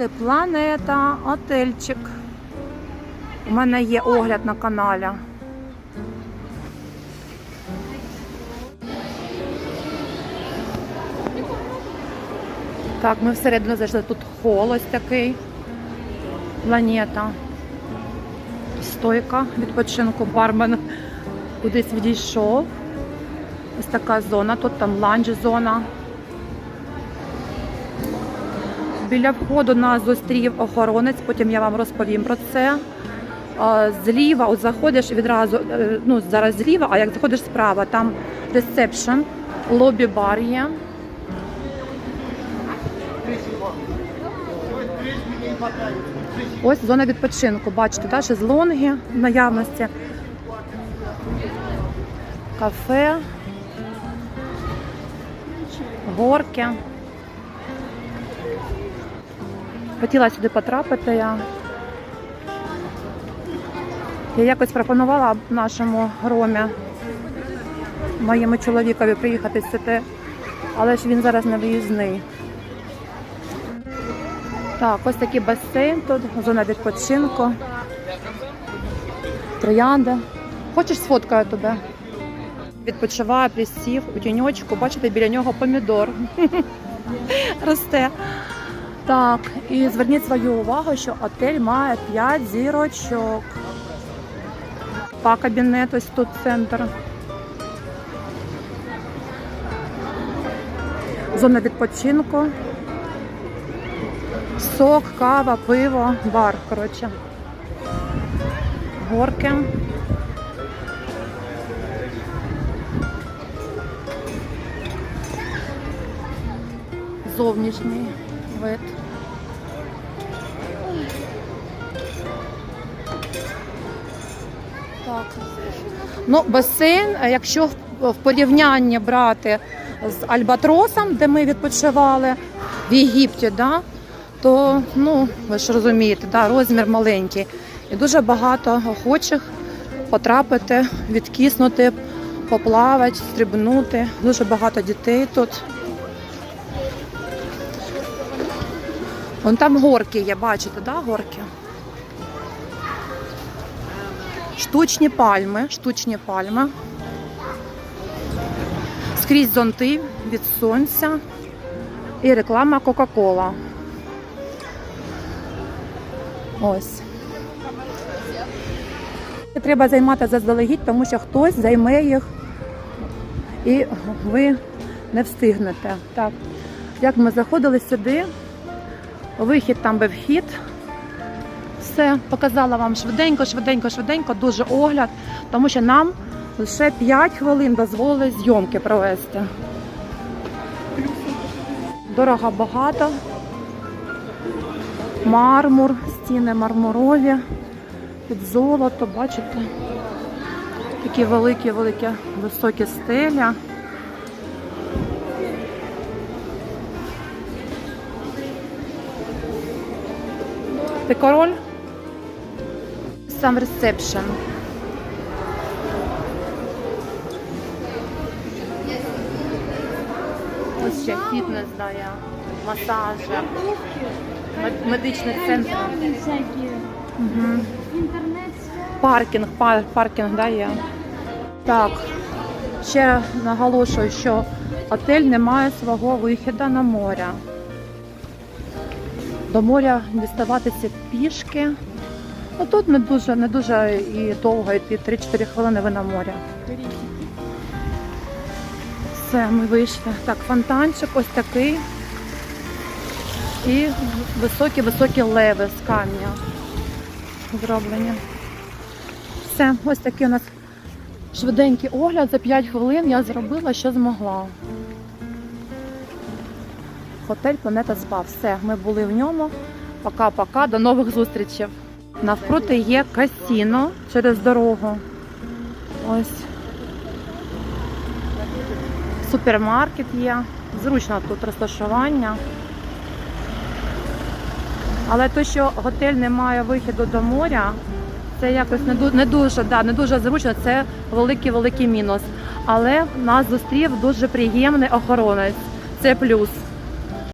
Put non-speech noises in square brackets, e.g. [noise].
Це Планета, отельчик. У мене є огляд на каналі. Так, ми всередину зайшли. Тут хол ось такий. Планета. Стойка відпочинку. Бармен кудись відійшов. Ось така зона. Тут там ланч зона. Біля входу нас зустрів охоронець, потім я вам розповім про це. Зліва, от заходиш відразу, е, ну зараз зліва, а як заходиш справа, там ресепшн, лобі-бар є. Ось зона відпочинку. Бачите, да, шезлонги в наявності. Кафе, горки. Хотіла сюди потрапити я. Я якось пропонувала нашому Ромі, моєму чоловікові приїхати сюди, але ж він зараз не виїзний. Так, ось такий басейн тут, зона відпочинку. Троянди. Хочеш сфоткаю тебе? Відпочиває, присів у тіньочку, бачите, біля нього помідор [laughs] росте. Так, і зверніть свою увагу, що отель має 5 зірочок. Па кабінет, ось тут центр. Зона відпочинку. Сок, кава, пиво, бар, коротше. Горки. Зовнішній вид. Так. Ну, басейн, якщо в- в порівнянні брати з Альбатросом, де ми відпочивали в Єгипті, да, то ну, ви ж розумієте, да, розмір маленький. І дуже багато охочих потрапити, відкиснути, поплавати, стрибнути. Дуже багато дітей тут. Вон там горки є, бачите, да, горки? Штучні пальми, штучні пальми. Скрізь зонти від сонця і реклама Кока-Кола. Ось. Треба займати заздалегідь, тому що хтось займе їх і ви не встигнете. Так, як ми заходили сюди, вихід там був вхід. Все, показала вам швиденько, швиденько, швиденько, дуже огляд, тому що нам лише 5 хвилин дозволили зйомки провести. Дорога багато. Мармур, стіни мармурові, під золото, бачите? Такі великі, великі високі стеля. Ти король? Сам ресепшн. Ось ще фітнес дає, мед- медичний центр. Угу. Паркінг, пар, паркінг дає. Так, ще наголошую, що отель не має свого виходу на море. До моря діставатися пішки. Ну тут не дуже, не дуже і довго йти, 3-4 хвилини ви на морі. Все, ми вийшли. Так, фонтанчик ось такий. І високі-високі леви з камня зроблені. Все, ось такий у нас швиденький огляд. За 5 хвилин я зробила, що змогла. Готель Планета Спа. Все, ми були в ньому. Пока-пока, до нових зустрічей. Навпроти є касіно через дорогу. Ось. Супермаркет є. Зручно тут розташування. Але то, що готель не має вихіду до моря, це якось не, ду- не дуже, да, не дуже зручно, це великий-великий мінус. Але нас зустрів дуже приємний охоронець. Це плюс.